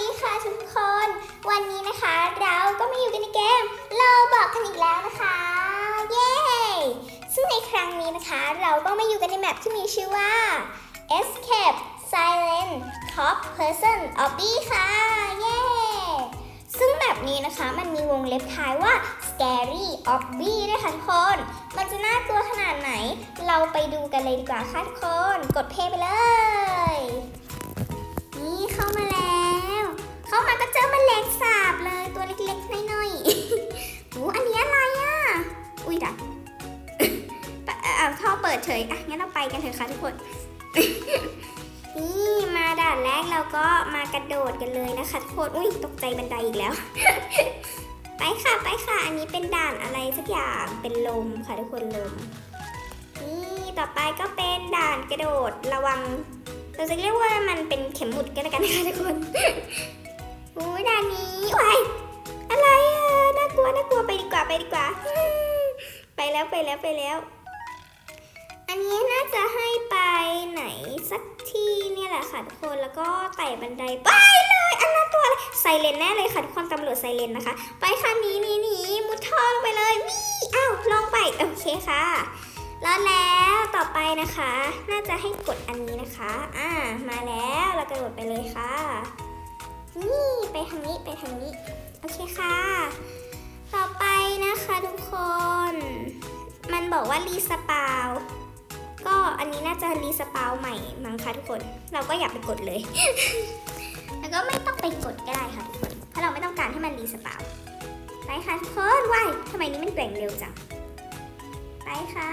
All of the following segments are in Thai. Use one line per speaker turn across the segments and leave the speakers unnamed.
ดีค่ะทุกคน วันนี้นะคะ เราก็มาอยู่กันในเกมโลบอกกันอีกแล้วนะคะ เย้ ซึ่งในครั้งนี้นะคะ เราก็มาอยู่กันในแมปที่มีชื่อว่า Escape Silent Cop Person Obby ค่ะ เย้ ซึ่งแบบนี้นะคะ มันมีวงเล็บท้ายว่า Scary Obby ด้วยค่ะทุกคน มันจะน่ากลัวขนาดไหน เราไปดูกันเลยดีกว่าค่ะทุกคน กดเพลย์ไปเลย นี่เข้ามาแล้ว มาก็เจอแมันแรงสาบเลยตัวเล็กๆน้อยๆโอ้อันนี้อะไรอะ อุ้ยดับปะเอาท่อเปิดเฉยอะงั้นเราไปกันเถอะค่ะทุกคน นี่มาด่านแรกเราก็มากระโดดกันเลยนะคะทุกคน อุ้ยตกใจบันไดอีกแล้ว ไปค่ะไปค่ะ อันนี้เป็นด่านอะไรสักอย่างเป็นลมค่ะทุกคนลม นี่ต่อไปก็เป็นด่านกระโดดระวังเราจะเรียกว่ามันเป็นเข็มหมุดกันแล้วกันนะคะทุกคน อุ้ยด่านนี้ว้ายอะไรอะน่ากลัวน่ากลัวไปดีกว่าไปดีกว่า ไปแล้วไปแล้วไปแล้ว อันนี้น่าจะให้ไปไหนสักที่เนี่ยแหละค่ะทุกคนแล้วก็ไต่บันไดไปเลยอันนั้นตัวอะไรไซเลนแน่เลยค่ะทุกคนตำรวจไซเลนนะคะ ไปค่ะนีหนีหนีมุดท่อลงไปเลยวี่อ้าวลงไปโอเคค่ะแล้วแล้วต่อไปนะคะ น่าจะให้กดอันนี้นะคะ อ่า มาแล้วเรากระโดดไปเลยค่ะ นี่ไปทางนี้ไปทางนี้ โอเคค่ะ ต่อไปนะคะทุกคน มันบอกว่ารีสปาวก็อันนี้น่าจะรีสปาวใหม่มั้งคะทุกคน เราก็อย่าไปกดเลย แล้วก็ไม่ต้องไปกดก็ได้ค่ะทุกคน เพราะเราไม่ต้องการให้มันรีสปาวไปค่ะทุกคนว้ายทำไมนี้มันแกว่งเร็วจัง ไปค่ะ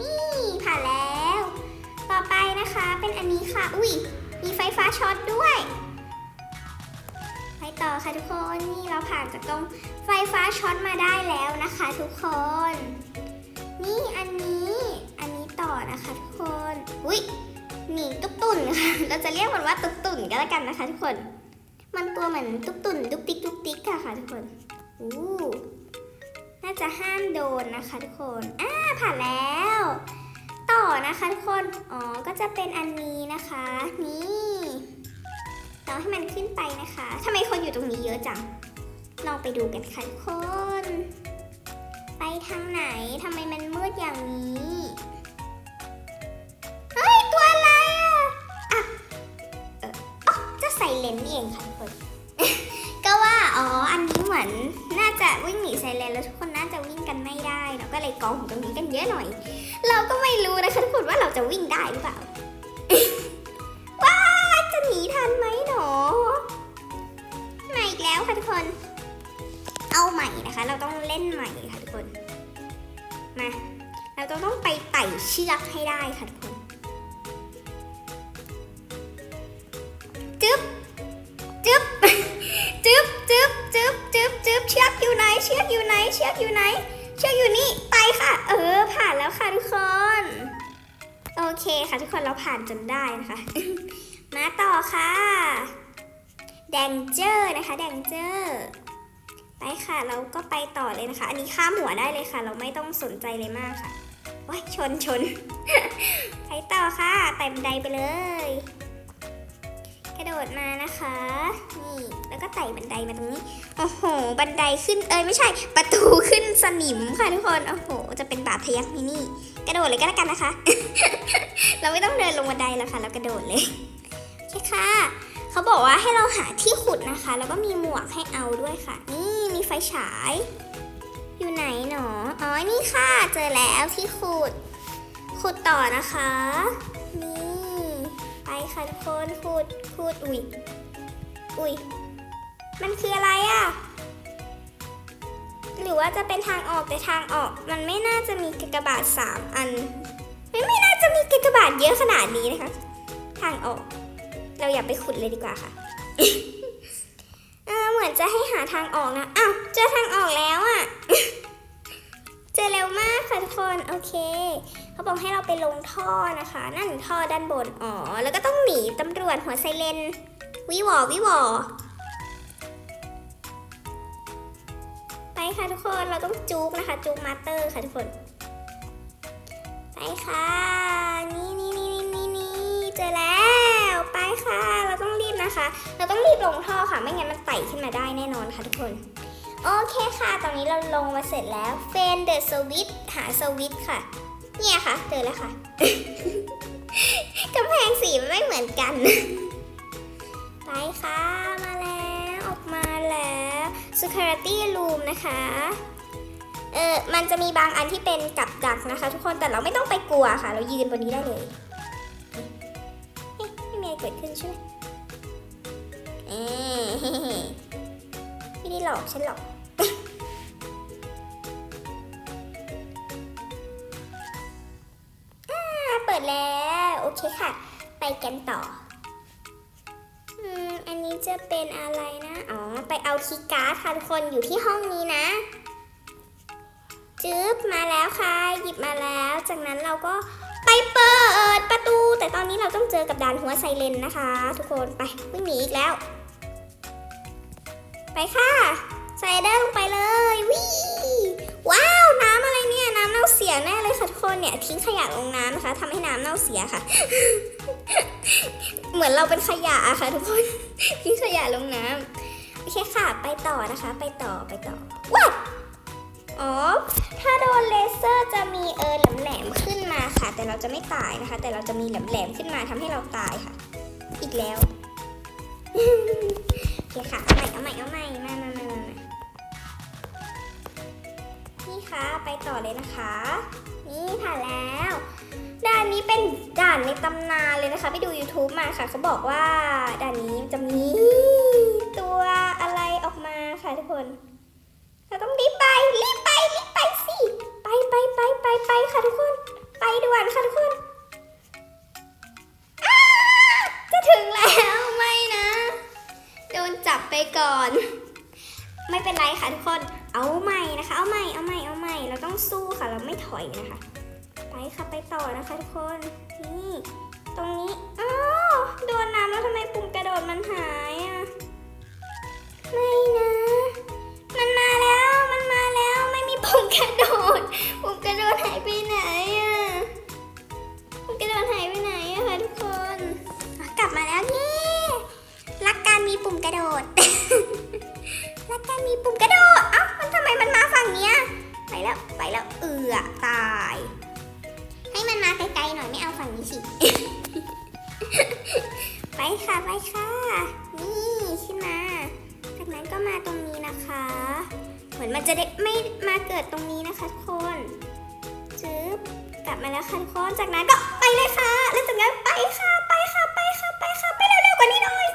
นี่ผ่านแล้ว ต่อไปนะคะเป็นอันนี้ค่ะ อุ้ยมีไฟฟ้าช็อตด้วย ต่อค่ะทุกคนนี่เราผ่านจากตรงไฟฟ้าช็อตมาได้แล้วนะคะทุกคน นี่อันนี้อันนี้ต่อนะคะทุกคนอุ้ยหนีตุ๊กตุ่นค่ะเราจะเรียกมันว่าตุ๊กตุ่นก็แล้วกันนะคะทุกคน มันตัวเหมือนตุ๊กตุ่นดุกติ๊กดุกติ๊กค่ะค่ะทุกคนอู้น่าจะห้ามโดนนะคะทุกคนอ่าผ่านแล้ว ต่อนะคะทุกคนอ๋อก็จะเป็นอันนี้นะคะ นี่าให้มันขึ้นไปนะคะทำไมคนอยู่ตรงนี้เยอะจัง ลองไปดูกันค่ะทุกคน ไปทางไหนทำไมมันมืดอย่างนี้เฮ้ยตัวอะไรอะอะเอออ๋อจะใส่เลนส์นี่เองค่ะทุกคน ก็ว่าอ๋ออันนี้เหมือนน่าจะวิ่งหนีไซเรนแล้วทุกคนน่าจะวิ่งกันไม่ได้เราก็เลยกองอยู่ตรงนี้กันเยอะหน่อย เราก็ไม่รู้นะคะทุกคนว่าเราจะวิ่งได้หรือเปล่า ล่นใหม่ค่ะทุกคนมาเราต้องต้องไปไต่เชือกให้ได้ค่ะทุกคนจึ๊บจึ๊บจึ๊บจึ๊บจึ๊บจึ๊บจึ๊บเชือกอยู่ไหน เชือกอยู่ไหน เชือกอยู่ไหน เชือกอยู่นี่ไปค่ะ เออ ผ่านแล้วค่ะทุกคน โอเคค่ะทุกคนเราผ่านจนได้นะคะ มาต่อค่ะแดงเจอร์นะคะ แดงเจอร์ ไปค่ะ เราก็ไปต่อเลยนะคะ อันนี้ข้ามหัวได้เลยค่ะ เราไม่ต้องสนใจเลยมากค่ะว้าชนชนไปต่อค่ะไต่บันไดไปเลย กระโดดมานะคะ นี่แล้วก็ไต่บันไดมาตรงนี้ โอ้โห บันไดขึ้นเอ้ยไม่ใช่ ประตูขึ้นสนิมค่ะทุกคน โอ้โห จะเป็นบาดทะยักมินี่ กระโดดเลยก็แล้วกันนะคะ เราไม่ต้องเดินลงบันไดแล้วค่ะ เรากระโดดเลยโอเคค่ะ เขาบอกว่าให้เราหาที่ขุดนะคะ แล้วก็มีหมวกให้เอาด้วยค่ะ นี่ ไฟฉาย อยู่ไหนหนอ อ๋อ นี่ค่ะ เจอแล้วที่ขุด ขุดต่อนะคะ นี่ ไปค่ะทุกคนขุด ขุด อุ้ย อุ้ย มันคืออะไรอะ่ะ หรือว่าจะเป็นทางออกแต่ทางออก มันไม่น่าจะมีกากบาทสามอัน ไม่ไม่น่าจะมีกากบาทเยอะขนาดนี้นะคะ ทางออก เราอย่าไปขุดเลยดีกว่าค่ะ มือนจะให้หาทางออกนะ อ้าว เจอทางออกแล้วอะ่ะ เจอเร็วมากค่ะทุกคน โอเค เขาบอกให้เราไปลงท่อนะคะ นั่นท่อด้านบน อ๋อ แล้วก็ต้องหนีตำรวจหัวไซเรนวิวอวิวอไปค่ะทุกคน เราต้องจุกนะคะ จุกมาสเตอร์ค่ะทุกคน ไปค่ะ นี่นี่นี่นี่นี่เจอแล้ว ไปค่ะ เราต้อง นะคะ เราต้องรีบลงท่อค่ะ ไม่งั้นมันไต่ขึ้นมาได้แน่นอนค่ะทุกคน โอเคค่ะ ตอนนี้เราลงมาเสร็จแล้วเฟนเดอะสวิตหาสวิตค่ะ เนี่ยค่ะ เจอแล้วค่ะ กำแพงสีไม่เหมือนกัน ไปค่ะ มาแล้วออกมาแล้ว security room นะคะเออมันจะมีบางอันที่เป็นกับดักนะคะ ทุกคน แต่เราไม่ต้องไปกลัวค่ะ เรายืนบนนี้ได้เลยเอ๊ะไม่มีอะไรเกิดขึ้นใช่ไหม ไม่ได้หลอกฉันหรอกอเปิดแล้ว โอเคค่ะ ไปกันต่อ อืม อันนี้จะเป็นอะไรนะ อ๋อ ไปเอาคีย์การ์ดค่ะทุกคนอยู่ที่ห้องนี้นะจึ๊บมาแล้วค่ะ หยิบมาแล้ว จากนั้นเราก็ไปเปิดประตู แต่ตอนนี้เราต้องเจอกับด่านหัวไซเรนนะคะ ทุกคนไปวิ่งหนีอีกแล้ว ไปค่ะใส่ได้ลงไปเลยวิว้าวน้ำอะไรเนี่ยน้ำเน่าเสียแน่เลยค่ะทุกคนเนี่ยทิ้งขยะลงน้ำนะคะทำให้น้ำเน่าเสียค่ะ เหมือนเราเป็นขยะอะค่ะ ทุกคนทิ้งขยะลงน้ำโอเคค่ะ ไปต่อนะคะ ไปต่อไปต่อว้าวอ๋อ ถ้าโดนเลเซอร์จะมีเออแหลมๆขึ้นมาค่ะ แต่เราจะไม่ตายนะคะ แต่เราจะมีแหลมๆขึ้นมาทำให้เราตายค่ะ อีกแล้ว คค่ะ เอาใหม่ เอาใหม่ เอาใหม่มามามามามานี่ค่ะ ไปต่อเลยนะคะ นี่ผ่านแล้ว ด่านนี้เป็นด่านในตำนานเลยนะคะ ไปดู YouTube มาค่ะ เขาบอกว่าด่านนี้จะมีตัวอะไรออกมาค่ะทุกคน เราต้องรีบไป รีบไป รีบไปสิ ไปไปไปไปไปค่ะทุกคน ไปด่วนค่ะทุกคนับไปก่อน ไม่เป็นไรค่ะทุกคน เอาใหม่นะคะ เอาใหม่ เอาใหม่ เอาใหม่ เราต้องสู้ค่ะ เราไม่ถอยนะคะ ไปค่ะไปต่อนะคะทุกคน นี่ ตรงนี้ อ้าวโดนน้ำแล้วทำไมปุ่มกระโดดมันหายอะ ไม่นะ มันมาแล้ว มันมาแล้ว ไม่มีปุ่มกระโดด ค่ะไปค่ะ นี่ขึ้นมา จากนั้นก็มาตรงนี้นะคะ เหมือนมันจะได้ไม่มาเกิดตรงนี้นะคะทุกคนจึ๊บกลับมาแล้วค่ะทุกคน จากนั้นก็ไปเลยค่ะ แล้วจากนั้นไปค่ะ ไปค่ะ ไปค่ะ ไปค่ะ ไปเร็วๆกว่านี้หน่อย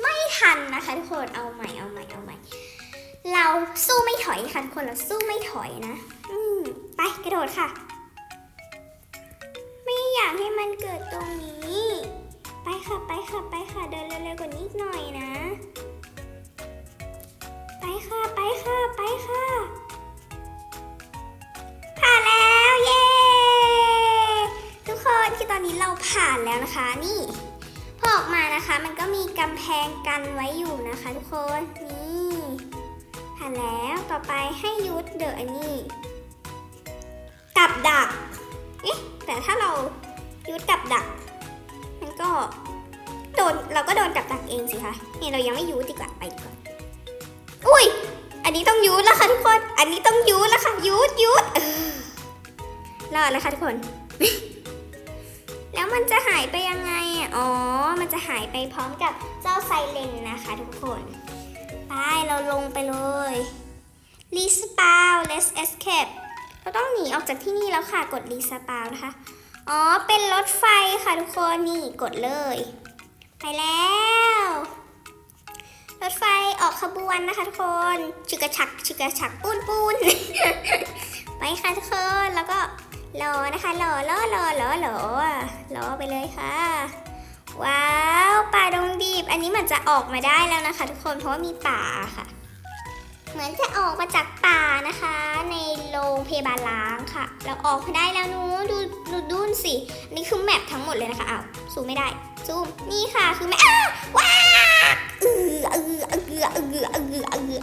ไม่ทันนะคะทุกคน เอาใหม่ เอาใหม่ เอาใหม่ เราสู้ไม่ถอยค่ะทุกคน เราสู้ไม่ถอยนะ อืมไปกระโดดค่ะ ไม่อยากให้มันเกิดตรงนี้ ผ่านแล้วนะคะนี่พอออกมานะคะ มันก็มีกำแพงกันไว้อยู่นะคะทุกคนนี่ผ่านแล้วต่อไปให้ยุดเดอะอันนี้ กับดักเอ๊ะแต่ถ้าเรายุดกับดัก มันก็โดนเราก็โดนกับดักเองสิคะนี่เรายังไม่ยุดดีกว่าไปดีกว่าอุ้ยอันนี้ต้องยุดแล้วค่ะทุกคน อันนี้ต้องยุดแล้วค่ะยุดยุดเออรอดแล้วค่ะทุกคน แล้วมันจะหายไปยังไงอ๋อ มันจะหายไปพร้อมกับเจ้าไซเลนนะคะทุกคน ไป เราลงไปเลยรีสปาว let's escape เราต้องหนีออกจากที่นี่แล้วค่ะ กดรีสปาวนะคะ อ๋อ เป็นรถไฟค่ะทุกคน นี่กดเลย ไปแล้ว รถไฟออกขบวนนะคะทุกคนชึกระฉักชึกระฉักปูนปูนไปค่ะทุกคน แล้วก็ รอนะคะรอรอรอรอรอรอไปเลยค่ะ ว้าวป่าดงดีบอันนี้มันจะออกมาได้แล้วนะคะ ทุกคนเพราะว่ามีป่าค่ะ เหมือนจะออกมาจากป่านะคะ ในโรงพยาบาลล้างค่ะ เราออกมาได้แล้วนู้ดูดูดูนสิอันนี่คือแมปทั้งหมดเลยนะคะอ้าวซูมไม่ได้ซูมนี่ค่ะคือแมปอ้าวว้าเอือเอือเอือเอือเอือเอือ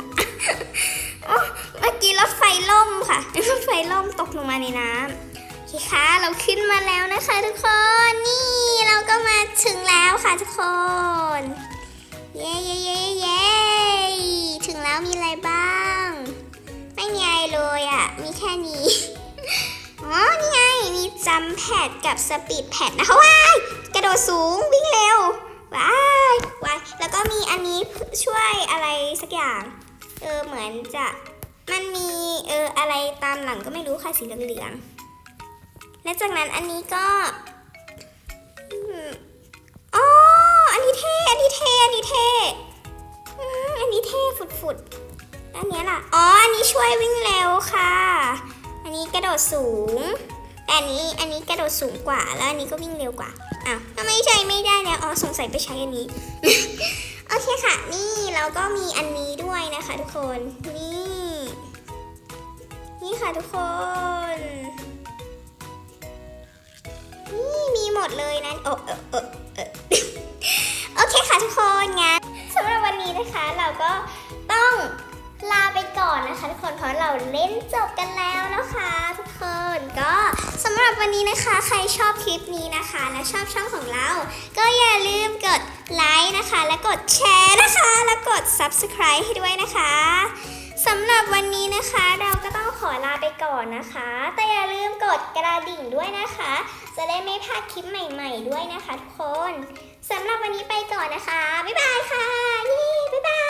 อ๋อเมื่อกี้รถไฟล่มค่ะรถไฟล่มตกลงมาในน้ำ เคค่ะเราขึ้นมาแล้วนะคะทุกคน นี่เราก็มาถึงแล้วค่ะทุกคน เย้เย้เย้เย้ถึงแล้วมีอะไรบ้าง ไม่มีอะไรเลยอะ่ะ มีแค่นี้ อ๋อ นี่ไง มีจัมแพดกับสปีดแพดนะคะว้ายกระโดดสูงวิ่งเร็ว ว้ายว้ายแล้วก็มีอันนี้ช่วยอะไรสักอย่าง เออ เหมือนจะ มันมี เออ อะไรตามหลังก็ไม่รู้ค่ะสีเหลืองๆ และจากนั้นอันนี้ก็อ๋ออันนี้เท่ อันนี้เท่ อันนี้เท่อันนี้เท่ฝุดๆอันนี้ล่ะ อ๋อ อันนี้ช่วยวิ่งเร็วค่ะ อันนี้กระโดดสูง แต่อันนี้ อันนี้กระโดดสูงกว่า แล้วอันนี้ก็วิ่งเร็วกว่า อ้าวทำไมใช้ไม่ได้เนี่ยอ๋อ สงสัยไปใช้อันนี้ โอเคค่ะ นี่เราก็มีอันนี้ด้วยนะคะทุกคน นี่ นี่ค่ะทุกคน นี่มีหมดเลยนะโอ้เออเออเออโอเคค่ะทุกคนงั้นสำหรับวันนี้นะคะเราก็ต้องลาไปก่อนนะคะทุกคนเพราะเราเล่นจบกันแล้วนะคะ ทุกคนก็สำหรับวันนี้นะคะ ใครชอบคลิปนี้นะคะ และชอบช่องของเรา ก็อย่าลืมกดไลค์นะคะ และกดแชร์นะคะ และกด subscribe ให้ด้วยนะคะสำหรับ ขอลาไปก่อนนะคะ แต่อย่าลืมกดกระดิ่งด้วยนะคะ จะได้ไม่พลาดคลิปใหม่ ๆ ด้วยนะคะทุกคนสำหรับวันนี้ไปก่อนนะคะ บ๊ายบายค่ะ นี่บ๊ายบาย